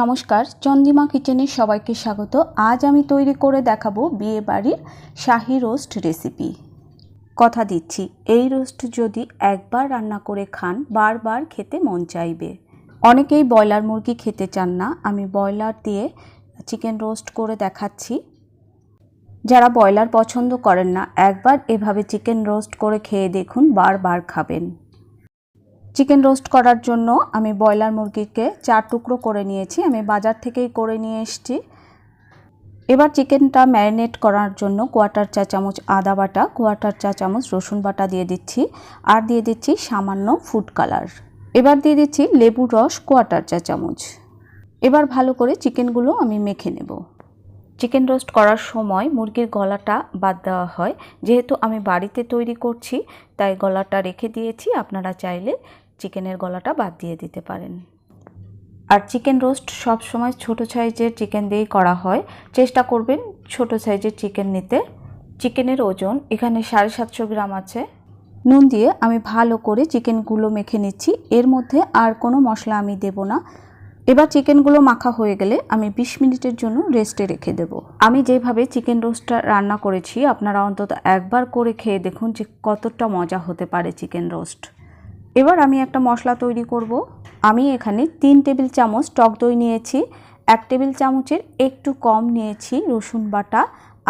নমস্কার, চন্দিমা কিচেনে সবাইকে স্বাগত। আজ আমি তৈরি করে দেখাবো বিয়ে বাড়ির শাহি রোস্ট রেসিপি। কথা দিচ্ছি, এই রোস্ট যদি একবার রান্না করে খান, বারবার খেতে মন চাইবে। অনেকেই ব্রয়লার মুরগি খেতে চান না, আমি ব্রয়লার দিয়ে চিকেন রোস্ট করে দেখাচ্ছি। যারা ব্রয়লার পছন্দ করেন না, একবার এভাবে চিকেন রোস্ট করে খেয়ে দেখুন, বারবার খাবেন। চিকেন রোস্ট করার জন্য আমি ব্রয়লার মুরগিকে চার টুকরো করে নিয়েছি। আমি বাজার থেকেই করে নিয়ে এসেছি। এবার চিকেনটা ম্যারিনেট করার জন্য কোয়াটার চা চামচ আদা বাটা কোয়াটার চা চামচ রসুন বাটা দিয়ে দিচ্ছি আর দিয়ে দিচ্ছি সামান্য ফুড কালার এবার দিয়ে দিচ্ছি লেবুর রস কোয়াটার চা চামচ। এবার ভালো করে চিকেনগুলো আমি মেখে নেব। চিকেন রোস্ট করার সময় মুরগির গলাটা বাদ দেওয়া হয়। যেহেতু আমি বাড়িতে তৈরি করছি, তাই গলাটা রেখে দিয়েছি। আপনারা চাইলে চিকেনের গলাটা বাদ দিয়ে দিতে পারেন। আর চিকেন রোস্ট সব সময় ছোট সাইজের চিকেন দিয়েই করা হয়। চেষ্টা করবেন ছোট সাইজের চিকেন নিতে। চিকেনের ওজন এখানে সাড়ে সাতশো গ্রাম আছে। নুন দিয়ে আমি ভালো করে চিকেনগুলো মেখে নিচ্ছি। এর মধ্যে আর কোনো মশলা আমি দেব না। এবার চিকেনগুলো মাখা হয়ে গেলে আমি ২০ মিনিটের জন্য রেস্টে রেখে দেব। আমি যেভাবে চিকেন রোস্টটা রান্না করেছি, আপনারা অন্তত একবার করে খেয়ে দেখুন যে কতটা মজা হতে পারে চিকেন রোস্ট। এবার আমি একটা মশলা তৈরি করব। আমি এখানে তিন টেবিল চামচ টক দই নিয়েছি, এক টেবিল চামচের একটু কম নিয়েছি রসুন বাটা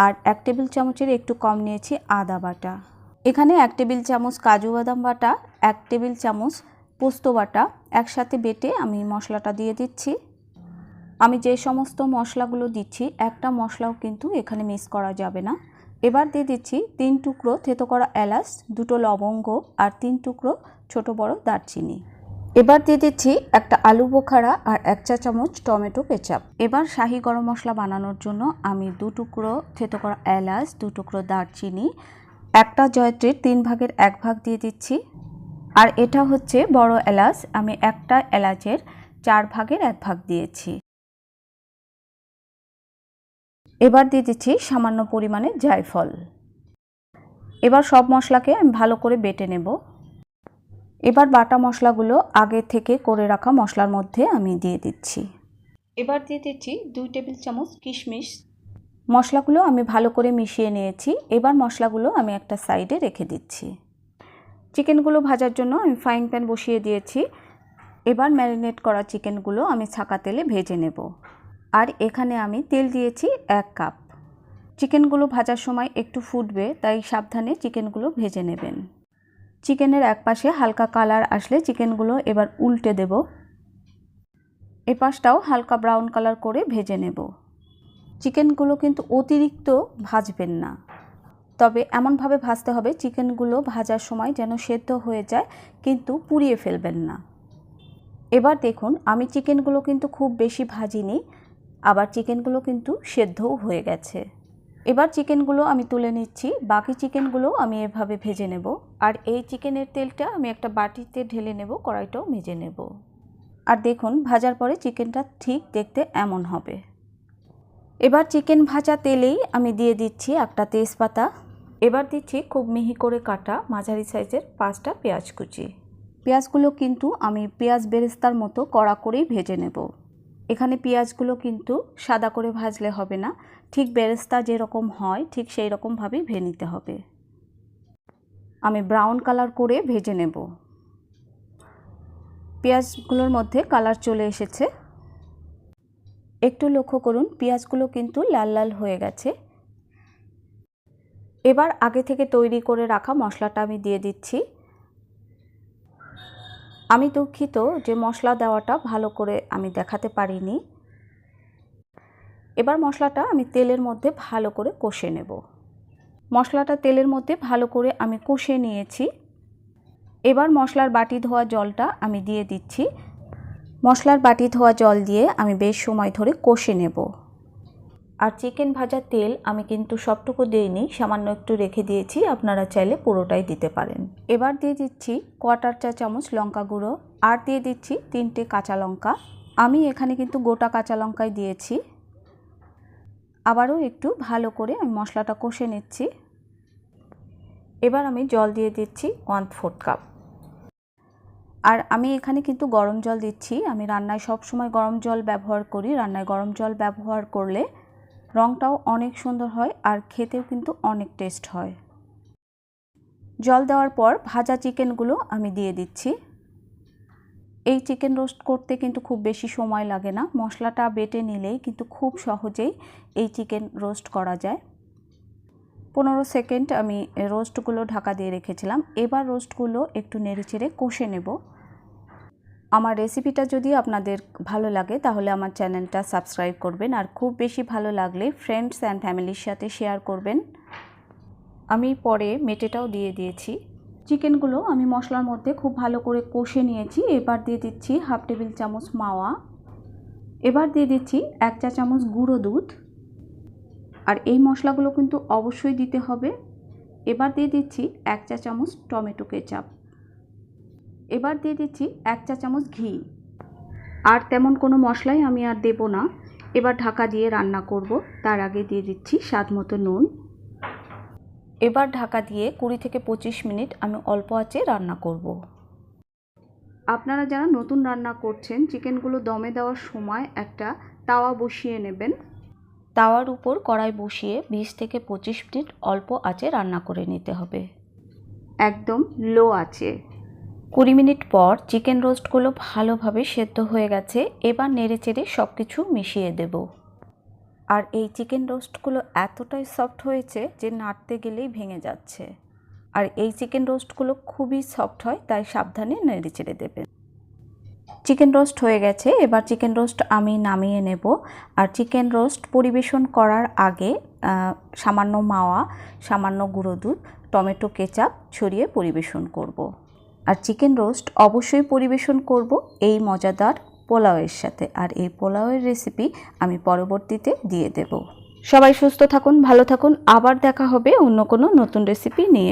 আর এক টেবিল চামচের একটু কম নিয়েছি আদা বাটা। এখানে এক টেবিল চামচ কাজু বাদাম বাটা, এক টেবিল চামচ পোস্ত বাটা একসাথে বেটে আমি মশলাটা দিয়ে দিচ্ছি। আমি যে সমস্ত মশলাগুলো দিচ্ছি, একটা মশলাও কিন্তু এখানে মিস করা যাবে না। এবার দিয়ে দিচ্ছি তিন টুকরো থেতো করা এলাচ, দুটো লবঙ্গ আর তিন টুকরো ছোট বড় দারচিনি। এবার দিয়ে দিচ্ছি একটা আলু বোখারা আর এক চা চামচ টমেটো কেচাপ। এবার শাহি গরম মশলা বানানোর জন্য আমি দু টুকরো থেতো করা এলাচ, দু টুকরো দারচিনি, একটা জয়ত্রীর তিন ভাগের এক ভাগ দিয়ে দিচ্ছি। আর এটা হচ্ছে বড় এলাচ, আমি একটা এলাচের চার ভাগের এক ভাগ দিয়েছি। এবার দিয়ে দিচ্ছি সামান্য পরিমাণে জায়ফল। এবার সব মশলাকে আমি ভালো করে বেটে নেব। এবার বাটা মশলাগুলো আগে থেকে করে রাখা মশলার মধ্যে আমি দিয়ে দিচ্ছি। এবার দিয়ে দিচ্ছি দুই টেবিল চামচ কিশমিশ। মশলাগুলো আমি ভালো করে মিশিয়ে নিয়েছি। এবার মশলাগুলো আমি একটা সাইডে রেখে দিচ্ছি। চিকেনগুলো ভাজার জন্য আমি ফ্রাইং প্যান বসিয়ে দিয়েছি। এবার ম্যারিনেট করা চিকেনগুলো আমি ছাকা তেলে ভেজে নেব। আর এখানে আমি তেল দিয়েছি এক কাপ। চিকেনগুলো ভাজার সময় একটু ফুটবে তাই সাবধানে চিকেনগুলো ভেজে নেবেন। চিকেনের এক পাশে হালকা কালার আসলে চিকেনগুলো এবার উল্টে দেব। এ পাশটাও হালকা ব্রাউন কালার করে ভেজে নেব। চিকেনগুলো কিন্তু অতিরিক্ত ভাজবেন না। তবে এমনভাবে ভাজতে হবে চিকেনগুলো ভাজার সময় যেন সেদ্ধ হয়ে যায়, কিন্তু পুড়িয়ে ফেলবেন না। এবার দেখুন, আমি চিকেনগুলো কিন্তু খুব বেশি ভাজিনি, আবার চিকেনগুলো কিন্তু সেদ্ধও হয়ে গেছে। এবার চিকেনগুলো আমি তুলে নিচ্ছি, বাকি চিকেনগুলো আমি এভাবে ভেজে নেব। আর এই চিকেনের তেলটা আমি একটা বাটিতে ঢেলে নেব, কড়াইটাও ভেজে নেব। আর দেখুন, ভাজার পরে চিকেনটা ঠিক দেখতে এমন হবে। এবার চিকেন ভাজা তেলেই আমি দিয়ে দিচ্ছি একটা তেজপাতা। এবার দিচ্ছি খুব মিহি করে কাটা মাঝারি সাইজের পাঁচটা পেঁয়াজ কুচি। পেঁয়াজগুলো কিন্তু আমি পেঁয়াজ বেরেস্তার মতো কড়া করেই ভেজে নেব। এখানে পেঁয়াজগুলো কিন্তু সাদা করে ভাজলে হবে না। ঠিক বেরেস্তা যেরকম হয়, ঠিক সেই রকমভাবেই ভেজে নিতে হবে। আমি ব্রাউন কালার করে ভেজে নেব। পেঁয়াজগুলোর মধ্যে কালার চলে এসেছে। একটু লক্ষ্য করুন, পেঁয়াজগুলো কিন্তু লাল লাল হয়ে গেছে। এবার আগে থেকে তৈরি করে রাখা মশলাটা আমি দিয়ে দিচ্ছি। আমি দুঃখিত যে মশলা দেওয়াটা ভালো করে আমি দেখাতে পারিনি। এবার মশলাটা আমি তেলের মধ্যে ভালো করে কষে নেব। মশলাটা তেলের মধ্যে ভালো করে আমি কষে নিয়েছি। এবার মশলার বাটি ধোয়া জলটা আমি দিয়ে দিচ্ছি। মশলার বাটি ধোয়া জল দিয়ে আমি বেশ সময় ধরে কষে নেব। আর চিকেন ভাজার তেল আমি কিন্তু সবটুকু দিইনি, সামান্য একটু রেখে দিয়েছি, আপনারা চাইলে পুরোটাই দিতে পারেন। এবার দিয়ে দিচ্ছি কোয়াটার চা চামচ লঙ্কা গুঁড়ো, আর দিয়ে দিচ্ছি তিনটে কাঁচা লঙ্কা। আমি এখানে কিন্তু গোটা কাঁচা লঙ্কাই দিয়েছি। আবারও একটু ভালো করে আমি মশলাটা কষে নিচ্ছি। এবার আমি জল দিয়ে দিচ্ছি ওয়ান ফোর্থ কাপ। আর আমি এখানে কিন্তু গরম জল দিচ্ছি। আমি রান্নায় সব সময় গরম জল ব্যবহার করি। রান্নায় গরম জল ব্যবহার করলে রঙটাও অনেক সুন্দর হয় আর খেতেও কিন্তু অনেক টেস্ট হয়। জল দেওয়ার পর ভাজা চিকেনগুলো আমি দিয়ে দিচ্ছি। এই চিকেন রোস্ট করতে কিন্তু খুব বেশি সময় লাগে না। মশলাটা বেটে নিলেই কিন্তু খুব সহজেই এই চিকেন রোস্ট করা যায়। পনেরো সেকেন্ড আমি রোস্টগুলো ঢাকা দিয়ে রেখেছিলাম। এবার রোস্টগুলো একটু নেড়েচেড়ে কষে নেব। আমার রেসিপিটা যদি আপনাদের ভালো লাগে, তাহলে আমার চ্যানেলটা সাবস্ক্রাইব করবেন। আর খুব বেশি ভালো লাগলে ফ্রেন্ডস অ্যান্ড ফ্যামিলির সাথে শেয়ার করবেন। আমি পরে মেটেটাও দিয়ে দিয়েছি। চিকেনগুলো আমি মশলার মধ্যে খুব ভালো করে কষে নিয়েছি। এবার দিয়ে দিচ্ছি হাফ টেবিল চামচ মাওয়া। এবার দিয়ে দিচ্ছি এক চা চামচ গুঁড়ো দুধ। আর এই মশলাগুলো কিন্তু অবশ্যই দিতে হবে। এবার দিয়ে দিচ্ছি এক চা চামচ টমেটো কেচাপ। এবার দিয়ে দিচ্ছি এক চা চামচ ঘি। আর তেমন কোনো মশলাই আমি আর দেব না। এবার ঢাকা দিয়ে রান্না করব। তার আগে দিয়ে দিচ্ছি স্বাদ মতো নুন। এবার ঢাকা দিয়ে কুড়ি থেকে পঁচিশ মিনিট আমি অল্প আঁচে রান্না করব। আপনারা যারা নতুন রান্না করছেন, চিকেনগুলো দমে দেওয়ার সময় একটা তাওয়া বসিয়ে নেবেন। তাওয়ার উপর কড়াই বসিয়ে বিশ থেকে পঁচিশ মিনিট অল্প আঁচে রান্না করে নিতে হবে। একদম লো আছে কুড়ি মিনিট পর চিকেন রোস্টগুলো ভালোভাবে সেদ্ধ হয়ে গেছে, এবার নেড়ে চেড়ে সব কিছু মিশিয়ে দেব। আর এই চিকেন রোস্টগুলো এতটাই সফট হয়েছে যে নাড়তে গেলেই ভেঙে যাচ্ছে। আর এই চিকেন রোস্টগুলো খুবই সফট হয়, তাই সাবধানে নেড়ে চেড়ে দেবেন। চিকেন রোস্ট হয়ে গেছে, এবার চিকেন রোস্ট আমি নামিয়ে নেব। আর চিকেন রোস্ট পরিবেশন করার আগে সামান্য মাওয়া, সামান্য গুঁড়ো দুধ, টমেটো কেচাপ ছড়িয়ে পরিবেশন করব। আর চিকেন রোস্ট অবশ্যই পরিবেশন করব এই মজাদার পোলাওয়ের সাথে। আর এই পোলাওয়ের রেসিপি আমি পরবর্তীতে দিয়ে দেব। সবাই সুস্থ থাকুন, ভালো থাকুন। আবার দেখা হবে অন্য কোনো নতুন রেসিপি নিয়ে।